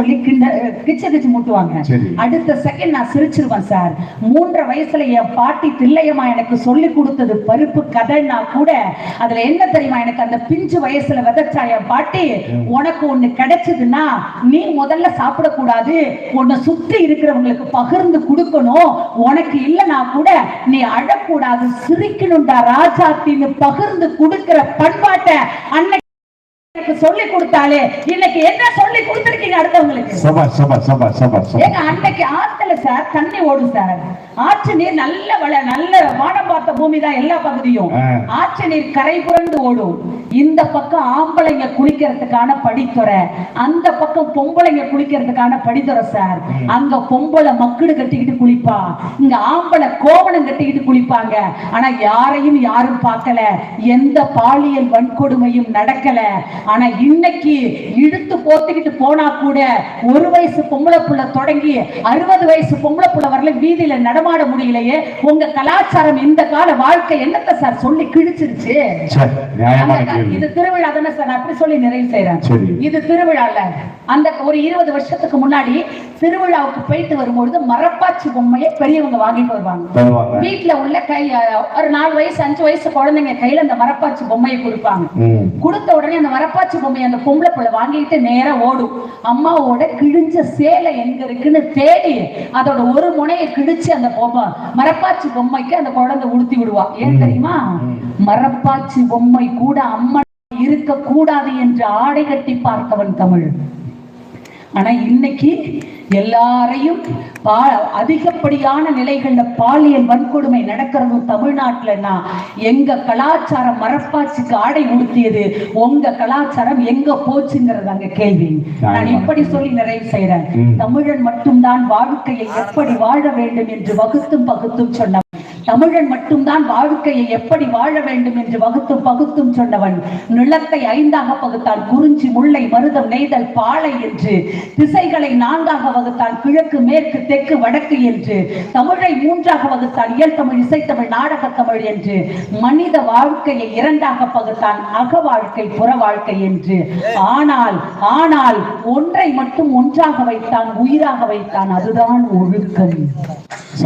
சொல்லி கிச்சு கிச்சு மூட்டுவாங்க. அடுத்த செகண்ட் நான் சிரிச்சிருவேன் சார் மூன்றரை வயசுல என் பாட்டி தில்லையம்மா எனக்கு சொல்லி கொடுத்தது பருப்பு கதைன்னா கூட அதுல என்ன தெரியுமா எனக்கு அந்த பிஞ்சு வயசுல விதைச்சா என் பாட்டி உனக்கு ஒண்ணு கிடைச்சதுன்னா நீ முதல்ல சாப்பிடக்கூடாது. உன்னை சுற்றி இருக்கிறவங்களுக்கு பகிர்ந்து கொடுக்கணும். உனக்கு இல்லைன்னா கூட நீ அழக்கூடாது. சிரிக்கணும்டா ராஜாத்தின்னு பகிர்ந்து கொடுக்கிற பண்பாட்டை அன்னைக்கு எனக்கு சொல்லி கொடுத்தாலே இன்னைக்கு என்ன சொல்லி கொடுத்திருக்கீங்க அடுத்தவங்களுக்கு? சபா சபா சபா சபா சபா. ஏங்க அன்னைக்கு ஆத்துல சார் தண்ணி ஓடும் சார். ஆற்று நீர் நல்ல வள நல்ல வானம் பார்த்த பூமி தான் எல்லா பகுதியும். ஆற்று நீர் கரை புரண்டு ஓடும். இந்த பக்கம் ஆம்பளைங்க குளிக்கிறதுக்கான படித்துறை அந்த பக்கம் பொம்பளைங்க குளிக்கிறதுக்கான படித்துறை சார். அங்க பொம்பளை மக்குடு கட்டிக்கிட்டு குளிப்பா. இங்க ஆம்பளை கோவணம் கட்டிக்கிட்டு குளிப்பாங்க. ஆனா யாரையும் யாரும் பார்க்கல. எந்த பாலியல் வன்கொடுமையும் நடக்கல. ஆனா இன்னைக்கு இழுத்து போத்திக்கிட்டு போனா கூட ஒரு வயசு பொம்பளை புள்ள தொடங்கி அறுபது வயசு பொம்பளை புள்ள வரல வீதியில நடமாட முடியலையே. உங்க கலாச்சாரம் இந்த கால வாழ்க்கை என்னத்த சார் சொல்லி கிழிச்சிருச்சு? இது திருவிழா தானே சார்? அப்படி சொல்லி நிறைவு செய்யறேன். இது திருவிழால அந்த ஒரு இருபது வருஷத்துக்கு முன்னாடி திருவிழாவுக்கு போயிட்டு வரும்பொழுது மரப்பாச்சி பொம்மையை பெரியவங்க வாங்கிட்டு வருவாங்க. வீட்டுல உள்ள கை ஒரு நாலு வயசு அஞ்சு வயசு குழந்தைங்க கையில அந்த மரப்பாச்சி பொம்மையை கொடுப்பாங்க. கொடுத்த உடனே அந்த மரப்பாச்சி பொம்மையை அந்த பொம்பளை புள்ள வாங்கிட்டு நேரா ஓடும். அம்மாவோட கிழிஞ்ச சேலை எங்க இருக்குன்னு தேடி அதோட ஒரு முனையை கிழிச்சு அந்த பொம்மை மரப்பாச்சி பொம்மைக்கு அந்த குழந்தை உடுத்தி விடுவா. ஏன் தெரியுமா? மரப்பாச்சி பொம்மை கூட அம்மன் இருக்க கூடாது என்று ஆடை கட்டி பார்த்தவன் தமிழ். ஆனா இன்னைக்கு எல்லாரையும் பா அதிகப்படியான நிலைகள்ல பாலியல் வன்கொடுமை நடக்கிறதும் தமிழ்நாட்டுலன்னா எங்க கலாச்சாரம் மரப்பாச்சிக்கு ஆடை உடுத்தியது உங்க கலாச்சாரம் எங்க போச்சுங்கிறது அங்க கேள்வி. நான் இப்படி சொல்லி நிறைவு செய்யறேன். தமிழன் மட்டும்தான் வாழ்க்கையை எப்படி வாழ வேண்டும் என்று வகுத்தும் பகுத்தும் சொன்னவன் தமிழன் மட்டும்தான் வாழ்க்கையை எப்படி வாழ வேண்டும் என்று வகுத்தும் பகுத்தும் சொன்னவன் நிலத்தை ஐந்தாக பகுத்தான் குறிஞ்சி முல்லை மருதம் நெய்தல் பாலை என்று திசைகளை நான்காக வகுத்தான் கிழக்கு மேற்கு தெற்கு வடக்கு என்று தமிழை மூன்றாக வகுத்தான் இயல் தமிழ் இசைத்தமிழ் நாடகத் தமிழ் என்று மனித வாழ்க்கையை இரண்டாக பகுத்தான் அக வாழ்க்கை புற வாழ்க்கை என்று. ஆனால் ஆனால் ஒன்றை மட்டும் ஒன்றாக வைத்தான் உயிராக வைத்தான் அதுதான் ஒழுக்கம்.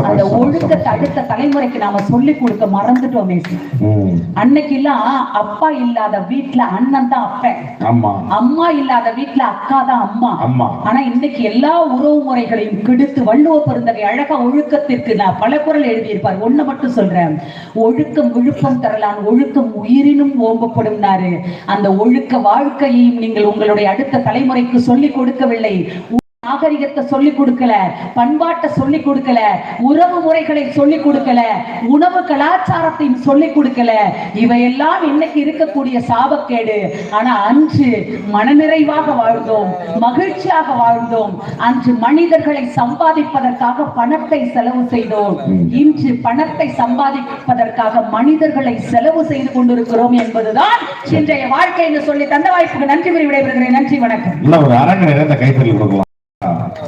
அந்த சபா. அடுத்த தலைமுறைக்கு நாம சொல்லி கொடுக்க மறந்துட்டோமே ம். அன்னைக்கெல்லாம் அப்பா இல்லாத வீட்ல அண்ணன் தான் அப்பன் அம்மா இல்லாத வீட்ல அக்கா தான் அம்மா. ஆனா இன்னைக்கு எல்லா உறவு முறைகளையும் கெடுத்து வள்ளுவ பெருந்தகை அழகா ஒழுக்கத்திற்கு நான் பல குரல் எழுதியிருப்பார். ஒண்ணு மட்டும் சொல்றேன். ஒழுக்கம் விழுப்பம் தரலாம் ஒழுக்கம் உயிரினும் ஓம்பப்படும்னாரு அந்த ஒழுக்க வாழ்க்கையையும் நீங்கள் உங்களுடைய அடுத்த தலைமுறைக்கு சொல்லிக் கொடுக்கவில்லை. நாகரிகத்தை சொல்லி கொடுக்கல பண்பாட்டை சொல்லி கொடுக்கல உறவு முறைகளை சொல்லி கொடுக்கல உணவு கலாச்சாரத்தை சொல்லி கொடுக்கல. இவையெல்லாம் இன்னைக்கு இருக்கக்கூடிய சாபக்கேடு. ஆனா அன்று மனநிறைவாக வாழ்ந்தோம் மகிழ்ச்சியாக வாழ்ந்தோம். அன்று மனிதர்களை சம்பாதிப்பதற்காக பணத்தை செலவு செய்தோம். இன்று பணத்தை சம்பாதிப்பதற்காக மனிதர்களை செலவு செய்து கொண்டிருக்கிறோம் என்பதுதான் இன்றைய வாழ்க்கை என்று சொல்லி தந்த வாய்ப்புக்கு நன்றி கூறி விடைபெறுகிறேன். நன்றி வணக்கம். ஒரு நிறைந்த கைத்தறி கொடுக்கலாம்.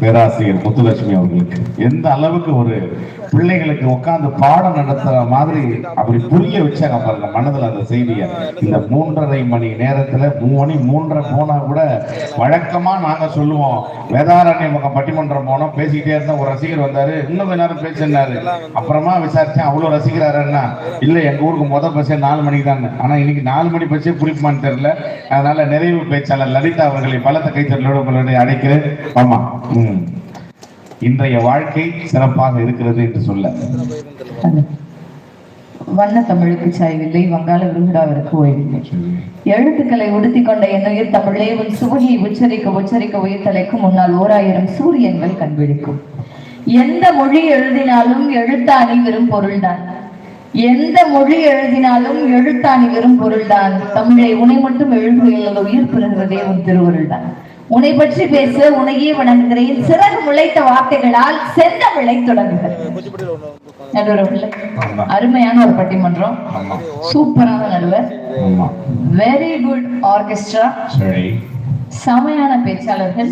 பேராசிரியர் முத்துலட்சுமி அவர்களுக்கு. எந்த அளவுக்கு ஒரு பிள்ளைகளுக்கு உட்கார்ந்து பாடம் நடத்துற மாதிரி அப்படி புரிய வச்சாங்க பாருங்க மனதுல அந்த செய்தியை. இந்த மூன்றரை மணி நேரத்துல மூணு மணி மூன்றரை போனா கூட வழக்கமா நாங்க சொல்லுவோம். வேதாரண்ய பக்கம் பட்டிமன்றம் போனோம் பேசிக்கிட்டே இருந்தா ஒரு ரசிகர் வந்தாரு இன்னும் கொஞ்ச நேரம் பேசினாரு. அப்புறமா விசாரிச்சேன் அவ்வளவு ரசிக்கிறாருன்னா இல்ல எங்க ஊருக்கு முத பஸ்ஸே நாலு மணிக்கு தான் ஆனா இன்னைக்கு நாலு மணி பஸ்ஸே புரிப்பான்னு தெரியல. அதனால நிறைவு பேச்சாளர் லலிதா அவர்களை பலத்த கைத்தறலோடு உங்களுடைய அழைக்கிறேன். ஆமா இன்றைய வாழ்க்கை சிறப்பாக இருக்கிறது என்று சொல்ல. வண்ண தமிழுக்கு சாய்வில்லை வங்காள விருகுடாவிற்கு ஓய்வில்லை. எழுத்துக்களை உடுத்தி கொண்ட என்னுயிர் தமிழே உன் சுவையை உச்சரிக்க உச்சரிக்க உயிர்த்தலைக்கும் முன்னால் ஓராயிரம் சூரியன்கள் கண்பிடிக்கும் எந்த மொழி எழுதினாலும் எழுத்தாணி வெறும் பொருள்தான். எந்த மொழி எழுதினாலும் எழுத்தாணி வெறும் பொருள்தான். தமிழை உனை மட்டும் எழுதுகையில் உயிர் பெறுகிறதே உன் திருவருள்தான். உன்னை பற்றி பேச உனையே வணங்குகிறேன். சிறகு முளைத்த வார்த்தைகளால் தொடங்குகிறேன் நடுவர் அவர்களே, ஆமா. அருமையான ஒரு பட்டிமன்றம். சூப்பரான நடுவர். ஆமா. வெரி குட் ஆர்கெஸ்ட்ரா செமையான பேச்சாளர்கள்.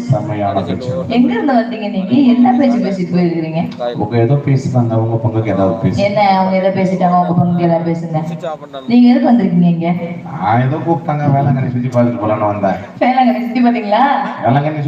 எங்க இருந்து வந்தீங்க நீங்க? என்ன பேச்சு பேசிட்டு போயிருக்கிறீங்க? உங்க ஏதோ பேசுறாங்க உங்க பங்குக்கு ஏதாவது பேசு என்ன அவங்க எதை பேசிட்டாங்க உங்க பங்கு எதாவது பேசுங்க நீங்க எதுக்கு வந்திருக்கீங்க இங்க? நான் ஏதோ கூப்பிட்டாங்க வேளாங்கண்ணி சுத்தி பார்த்துட்டு போலான்னு வந்தேன். வேளாங்கண்ணி சுத்தி பாத்தீங்களா வேளாங்கண்ணி